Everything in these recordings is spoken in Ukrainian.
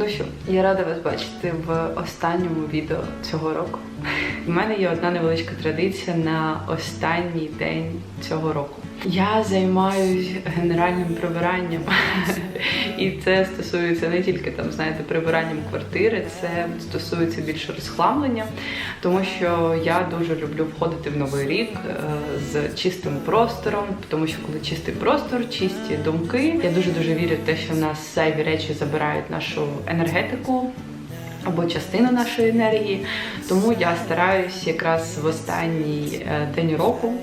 Ну що, я рада вас бачити в останньому відео цього року. У мене є одна невеличка традиція на останній день цього року. Я займаюсь генеральним прибиранням, і це стосується не тільки там, знаєте, прибиранням квартири, це стосується більше розхламлення, тому що я дуже люблю входити в новий рік е, з чистим простором, тому що коли чистий простор, чисті думки, я дуже дуже вірю в те, що в нас зайві речі забирають нашу енергетику або частину нашої енергії. Тому я стараюсь якраз в останній е, день року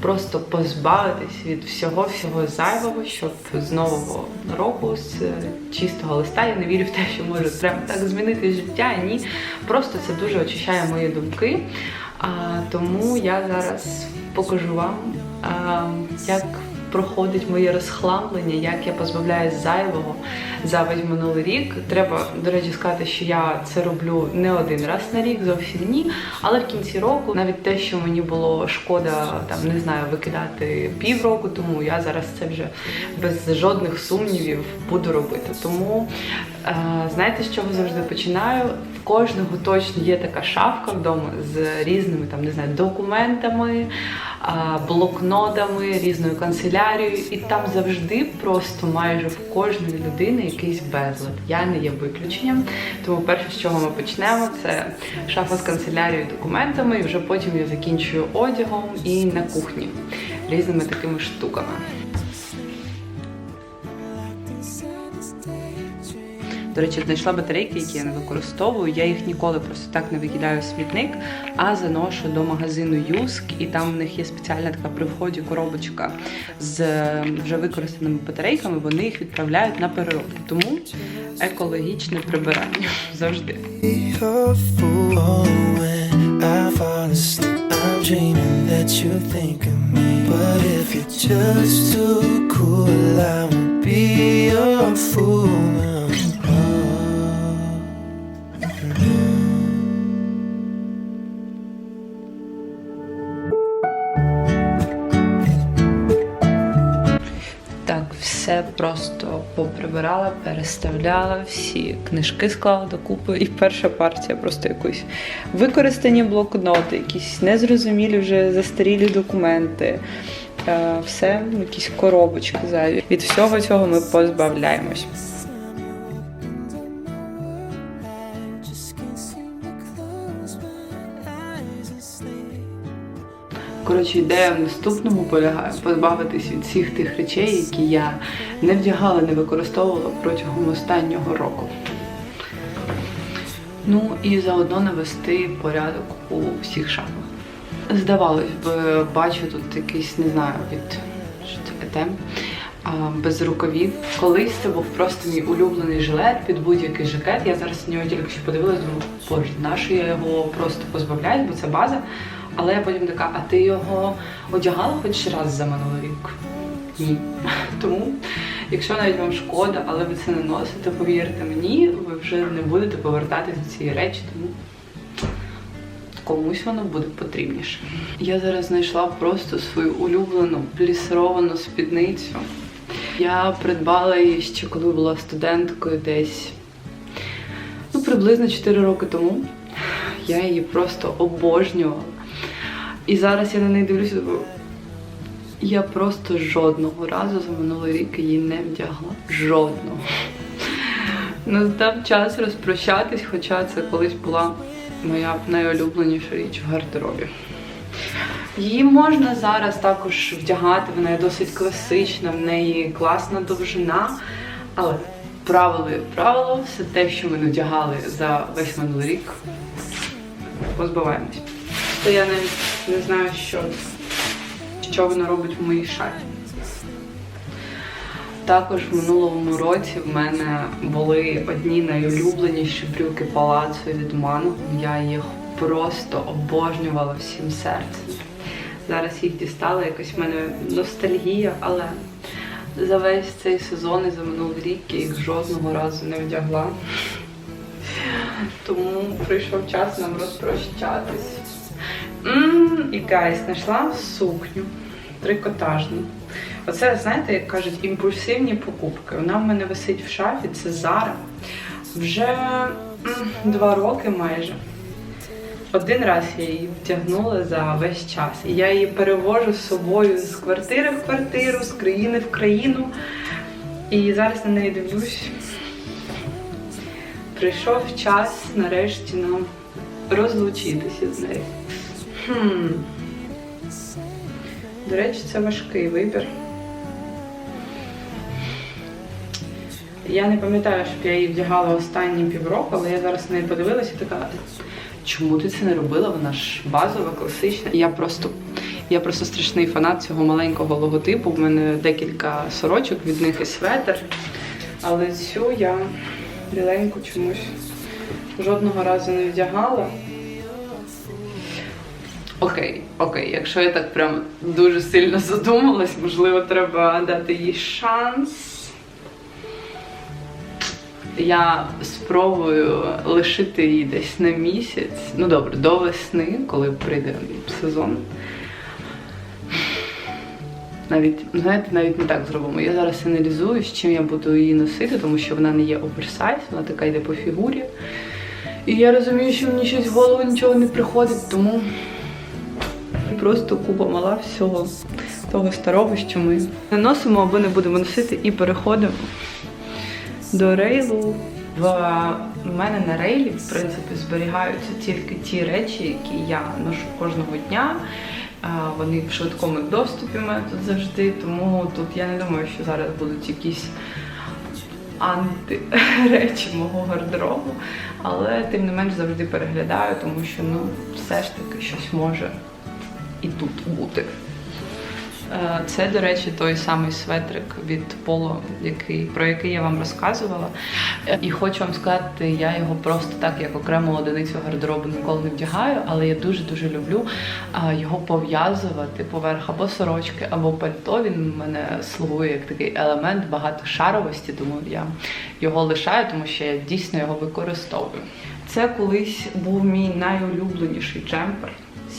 просто позбавитись від всього всього зайвого, щоб з нового року, з чистого листа, я не вірю в те, що можу прямо так змінити життя. Ні, просто це дуже очищає мої думки. А, тому я зараз покажу вам, а, як проходить моє розхламлення, як я позбавляюсь зайвого за минулий рік. Треба, до речі, сказати, що я це роблю не один раз на рік, зовсім ні. Але в кінці року, навіть те, що мені було шкода, там не знаю, викидати півроку, тому я зараз це вже без жодних сумнівів буду робити. Тому е, знаєте, з чого завжди починаю? Кожного точно є така шафка вдома з різними там, не знаю, документами, блокнотами, різною канцелярією, і там завжди просто майже в кожної людини якийсь безлад. Я не є виключенням. Тому перше, з чого ми почнемо, це шафа з канцелярією документами, і вже потім я закінчую одягом і на кухні різними такими штуками. До речі, знайшла батарейки, які я не використовую. Я їх ніколи просто так не викидаю в смітник, а заношу до магазину Юск, і там в них є спеціальна така при вході коробочка з е, вже використаними батарейками. Вони їх відправляють на переробку. Тому екологічне прибирання завжди. But if you're just too cool, I won't be your fool. Просто поприбирала, переставляла, всі книжки склала докупи. І перша партія просто якусь використані блокноти, якісь незрозумілі вже застарілі документи. Е, Все, якісь коробочки зайві. Від всього цього ми позбавляємось. Коротше, ідея в наступному полягає позбавитись від всіх тих речей, які я не вдягала, не використовувала протягом останнього року. Ну і заодно навести порядок у всіх шафах. Здавалось би, бачу тут якийсь, не знаю, від що це етем, без рукавів. Колись це був просто мій улюблений жилет під будь-який жакет. Я зараз на нього тільки що подивилась, думаю, боже, нащо я його просто позбавляю, бо це база. Але я потім така, а ти його одягала хоч раз за минулий рік? Ні. Тому, якщо навіть вам шкода, але ви це не носите, повірте мені, ви вже не будете повертатись до цієї речі, тому комусь воно буде потрібніше. Я зараз знайшла просто свою улюблену плісировану спідницю. Я придбала її ще коли була студенткою десь ну, приблизно 4 роки тому. Я її просто обожнювала. І зараз я на неї дивлюся, думаю, я просто жодного разу за минулий рік її не вдягла. Жодного. Настав час розпрощатись, хоча це колись була моя найулюбленіша річ в гардеробі. Її можна зараз також вдягати, вона є досить класична, в неї класна довжина. Але правило є правило, все те, що ми не вдягали за весь минулий рік, позбаваємось. То я навіть не знаю, що, що воно робить в моїй шафі. Також в минулому році в мене були одні найулюбленіші брюки палацу від Манго. Я їх просто обожнювала всім серцем. Зараз їх дістала, якось в мене ностальгія, але за весь цей сезон і за минулий рік я їх жодного разу не вдягла. Тому прийшов час нам розпрощатись. І гайс, знайшла сукню трикотажну. Оце, знаєте, як кажуть, імпульсивні покупки. Вона в мене висить в шафі, це Зара. Вже два роки майже. Один раз я її втягнула за весь час. І я її перевожу з собою з квартири в квартиру, з країни в країну. І зараз на неї дивлюсь. Прийшов час нарешті нам розлучитися з нею. До речі, це важкий вибір. Я не пам'ятаю, щоб я її вдягала останні півроку, але я зараз на неї подивилася і така. Чому ти це не робила? Вона ж базова, класична. Я просто, я просто страшний фанат цього маленького логотипу. У мене декілька сорочок, від них і светр. Але цю я біленьку чомусь жодного разу не вдягала. Окей, окей, якщо я так прям дуже сильно задумалась, можливо, треба дати їй шанс. Я спробую лишити її десь на місяць. Ну добре, до весни, коли прийде сезон. Навіть, знаєте, навіть не так зробимо. Я зараз аналізую, з чим я буду її носити, тому що вона не є оверсайз, вона така йде по фігурі. І я розумію, що мені щось в голову нічого не приходить, тому просто купа мала всього того старого, що ми не носимо або не будемо носити, і переходимо до рейлу. В мене на рейлі, в принципі, зберігаються тільки ті речі, які я ношу кожного дня. Вони в швидкому доступі мене тут завжди, тому тут я не думаю, що зараз будуть якісь антиречі мого гардеробу, але тим не менш завжди переглядаю, тому що ну все ж таки щось може і тут бути. Е, Це, до речі, той самий светрик від Поло, який, про який я вам розказувала. Е, І хочу вам сказати, я його просто так, як окрему одиницю гардеробу ніколи не вдягаю, але я дуже-дуже люблю його пов'язувати поверх або сорочки, або пальто. Він мене слугує як такий елемент багатошаровості, тому я його лишаю, тому що я дійсно його використовую. Це колись був мій найулюбленіший джемпер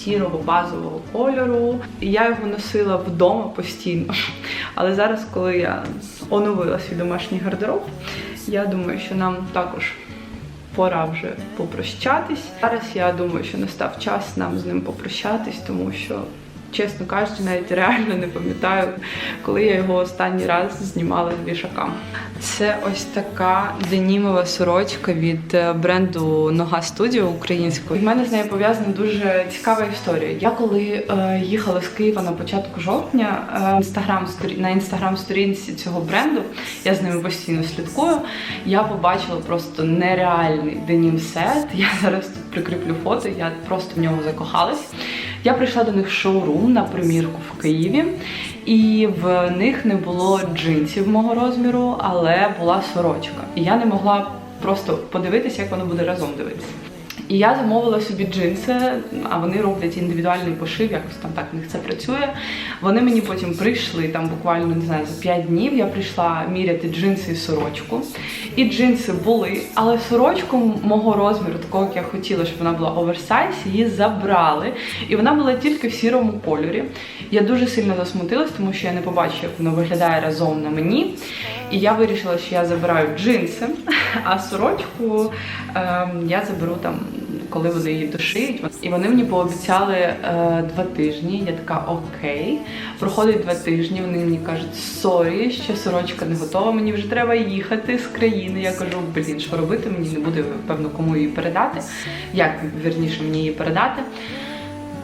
сірого базового кольору. Я його носила вдома постійно. Але зараз, коли я оновила свій домашній гардероб, я думаю, що нам також пора вже попрощатись. Зараз я думаю, що настав час нам з ним попрощатись, тому що. Чесно кажучи, навіть реально не пам'ятаю, коли я його останній раз знімала з вішака. Це ось така денімова сорочка від е, бренду Нога Студіо українського. У мене з нею пов'язана дуже цікава історія. Я коли е, їхала з Києва на початку жовтня, е, інстаграм на інстаграм-сторінці цього бренду, я з ними постійно слідкую. Я побачила просто нереальний денім сет. Я зараз тут прикріплю фото. Я просто в нього закохалась. Я прийшла до них шоурум на примірку в Києві, і в них не було джинсів мого розміру, але була сорочка. І я не могла просто подивитися, як воно буде разом дивитися. І я замовила собі джинси, а вони роблять індивідуальний пошив, якось там так в них це працює. Вони мені потім прийшли там буквально не знаю за 5 днів. Я прийшла міряти джинси і сорочку. І джинси були, але сорочку мого розміру, такого як я хотіла, щоб вона була оверсайз, її забрали. І вона була тільки в сірому кольорі. Я дуже сильно засмутилась, тому що я не бачила, як воно виглядає разом на мені. І я вирішила, що я забираю джинси, а сорочку ем, я заберу там, коли вони її дошиють. І вони мені пообіцяли е, два тижні. Я така окей. Проходить два тижні. Вони мені кажуть, сорі, ще сорочка не готова. Мені вже треба їхати з країни. Я кажу, блін, що робити? Мені не буде певно кому її передати. Як вірніше мені її передати?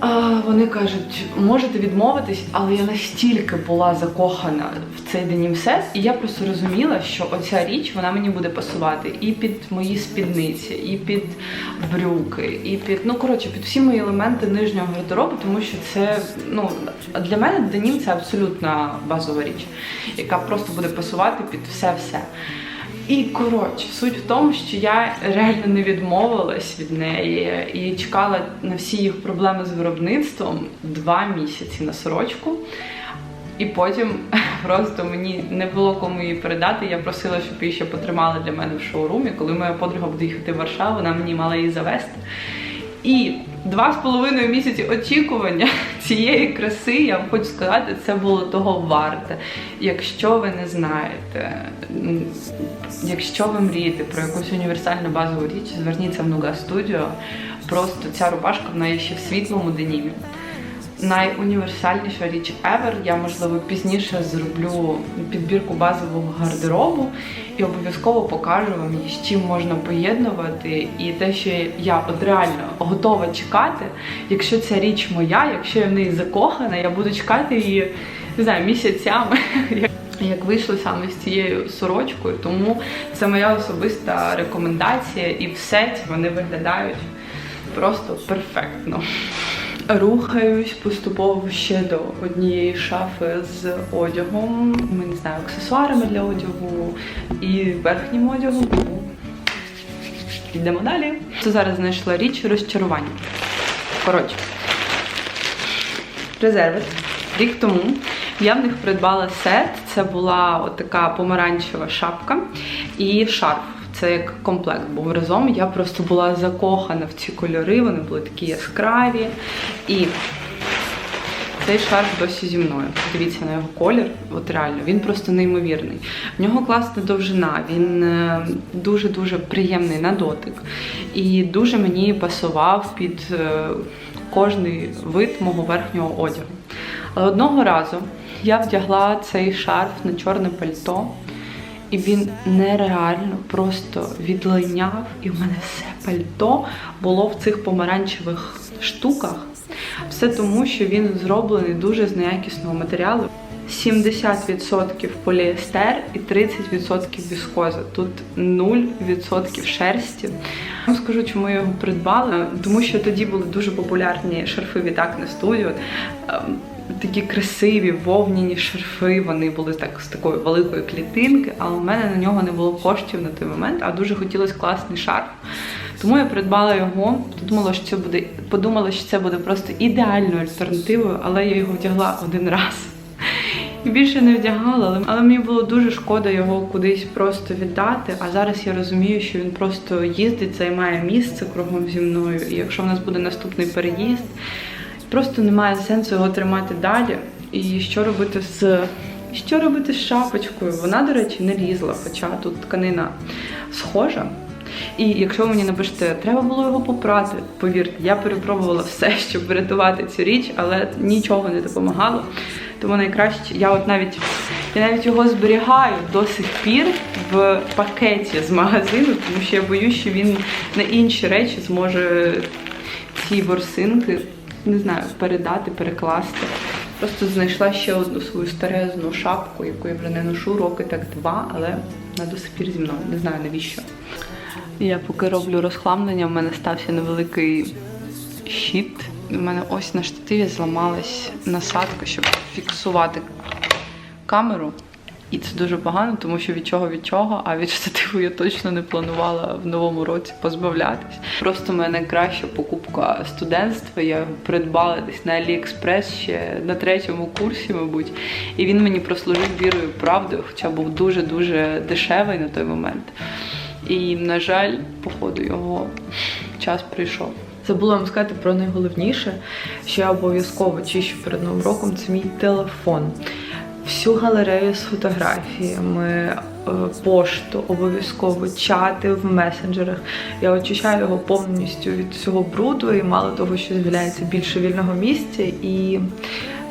А, вони кажуть, можете відмовитись, але я настільки була закохана в цей денім-сет, і я просто розуміла, що оця річ вона мені буде пасувати і під мої спідниці, і під брюки, і під ну коротше, під всі мої елементи нижнього гардеробу, тому що це ну для мене денім це абсолютно базова річ, яка просто буде пасувати під все-все. І коротше, суть в тому, що я реально не відмовилась від неї і чекала на всі їх проблеми з виробництвом два місяці на сорочку. І потім просто мені не було кому її передати. Я просила, щоб її ще потримали для мене в шоурумі. Коли моя подруга буде їхати в Варшаву, вона мені мала її завести. І два з половиною місяці очікування цієї краси, я вам хочу сказати, це було того варте. Якщо ви не знаєте, якщо ви мрієте про якусь універсальну базову річ, зверніться в Нуга Studio. Просто ця рубашка в неї ще в світлому денімі. Найуніверсальніша річ ever. Я можливо пізніше зроблю підбірку базового гардеробу і обов'язково покажу вам з чим можна поєднувати. І те, що я от реально готова чекати, якщо ця річ моя, якщо я в неї закохана, я буду чекати її не знаю, місяцями. Як вийшли саме з цією сорочкою, тому це моя особиста рекомендація, і в сеті вони виглядають просто перфектно. Рухаюсь поступово ще до однієї шафи з одягом. Ми не знаю, аксесуарами для одягу і верхнім одягом. Йдемо далі. Це зараз знайшла річ розчарування. Коротше, резерви. Рік тому я в них придбала сет. Це була от така помаранчева шапка і шарф. Це як комплект був разом. Я просто була закохана в ці кольори, вони були такі яскраві. І цей шарф досі зі мною. Дивіться на його колір. От реально, він просто неймовірний. В нього класна довжина, він е, дуже-дуже приємний на дотик. І дуже мені пасував під е, кожний вид мого верхнього одягу. Але одного разу я вдягла цей шарф на чорне пальто. І він нереально просто відлиняв, і в мене все пальто було в цих помаранчевих штуках. Все тому, що він зроблений дуже з неякісного матеріалу. 70% поліестер і 30% віскоза. Тут 0% шерсті. Я вам скажу, чому я його придбала. Тому що тоді були дуже популярні шарфи від Acne Studio. Такі красиві вовняні шарфи, вони були так з такої великої клітинки, але у мене на нього не було коштів на той момент, а дуже хотілося класний шарф. Тому я придбала його, подумала, що це буде, подумала, що це буде просто ідеальною альтернативою, але я його вдягла один раз. І більше не вдягала, але, але мені було дуже шкода його кудись просто віддати. А зараз я розумію, що він просто їздить, займає місце кругом зі мною. І якщо в нас буде наступний переїзд, просто немає сенсу його тримати далі. І що робити з що робити з шапочкою? Вона, до речі, не лізла, хоча тут тканина схожа. І якщо ви мені напишете, треба було його попрати, повірте, я перепробувала все, щоб врятувати цю річ, але нічого не допомагало. Тому найкраще, я от навіть я навіть його зберігаю до сих пір в пакеті з магазину, тому що я боюсь, що він на інші речі зможе ці ворсинки, не знаю, передати, перекласти. Просто знайшла ще одну свою старезну шапку, яку я вже не ношу роки так два, але вона до сих пір зі мною. Не знаю навіщо. Я поки роблю розхламлення, в мене стався невеликий щит. У мене ось на штативі зламалась насадка, щоб фіксувати камеру. І це дуже погано, тому що від чого від чого, а від штативу я точно не планувала в новому році позбавлятись. Просто в мене краща покупка студентства. Я придбала десь на AliExpress ще на третьому курсі, мабуть. І він мені прослужив вірою правдою, хоча був дуже-дуже дешевий на той момент. І, на жаль, походу, його час прийшов. Забула вам сказати про найголовніше, що я обов'язково чищу перед новим роком це мій телефон. Всю галерею з фотографіями, е, пошту, обов'язково чати в месенджерах. Я очищаю його повністю від всього бруду, і мало того, що з'являється більше вільного місця, і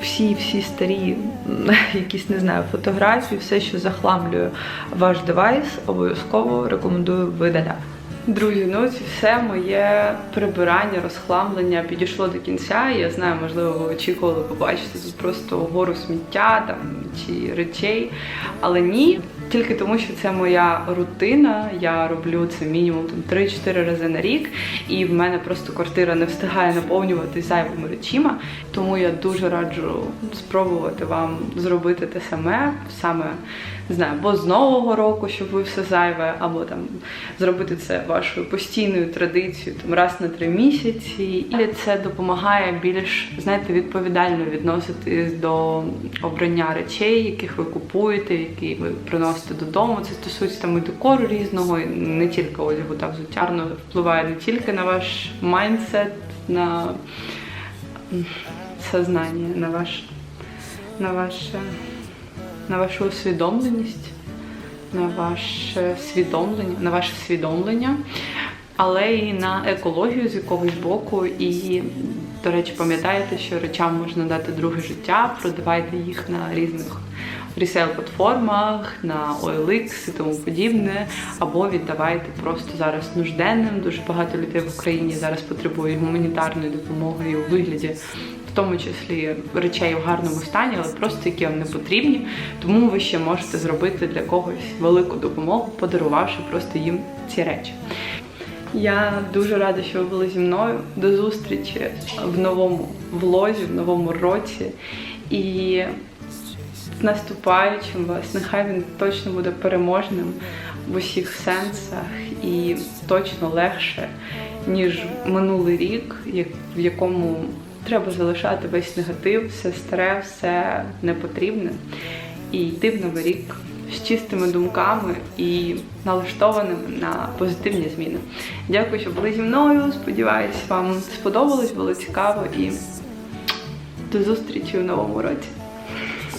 всі всі старі якісь не знаю фотографії, все, що захламлює ваш девайс, обов'язково рекомендую видаляти. Друзі, ну це все моє прибирання, розхламлення підійшло до кінця. Я знаю, можливо, ви очікували побачити тут просто гору сміття там чи речей. Але ні, тільки тому, що це моя рутина. Я роблю це мінімум там 3-4 рази на рік, і в мене просто квартира не встигає наповнюватись зайвими речима. Тому я дуже раджу спробувати вам зробити те саме, саме не знаю, або з нового року, щоб ви все зайве, або там зробити це вашою постійною традицією там раз на три місяці. І це допомагає більш знаєте відповідально відноситись до обрання речей, яких ви купуєте, які ви приносите додому. Це стосується там і декору різного, і не тільки одягу та взуття. Воно впливає не тільки на ваш майндсет. на сознання, на ваш, на ваше, на вашу усвідомленість, на ваше свідомлення, на ваше свідомлення, але і на екологію з якогось боку. І, до речі, пам'ятаєте, що речам можна дати друге життя, продавайте їх на різних ресейл-платформах, на OLX і тому подібне, або віддавайте просто зараз нужденним. Дуже багато людей в Україні зараз потребують гуманітарної допомоги у вигляді, в тому числі речей в гарному стані, але просто які вам не потрібні. Тому ви ще можете зробити для когось велику допомогу, подарувавши просто їм ці речі. Я дуже рада, що ви були зі мною. До зустрічі в новому влозі, в новому році. І з наступаючим вас. Нехай він точно буде переможним в усіх сенсах і точно легше, ніж минулий рік, в якому треба залишати весь негатив, все старе, все непотрібне. І йти в новий рік з чистими думками і налаштованими на позитивні зміни. Дякую, що були зі мною. Сподіваюсь, вам сподобалось, було цікаво і до зустрічі у новому році.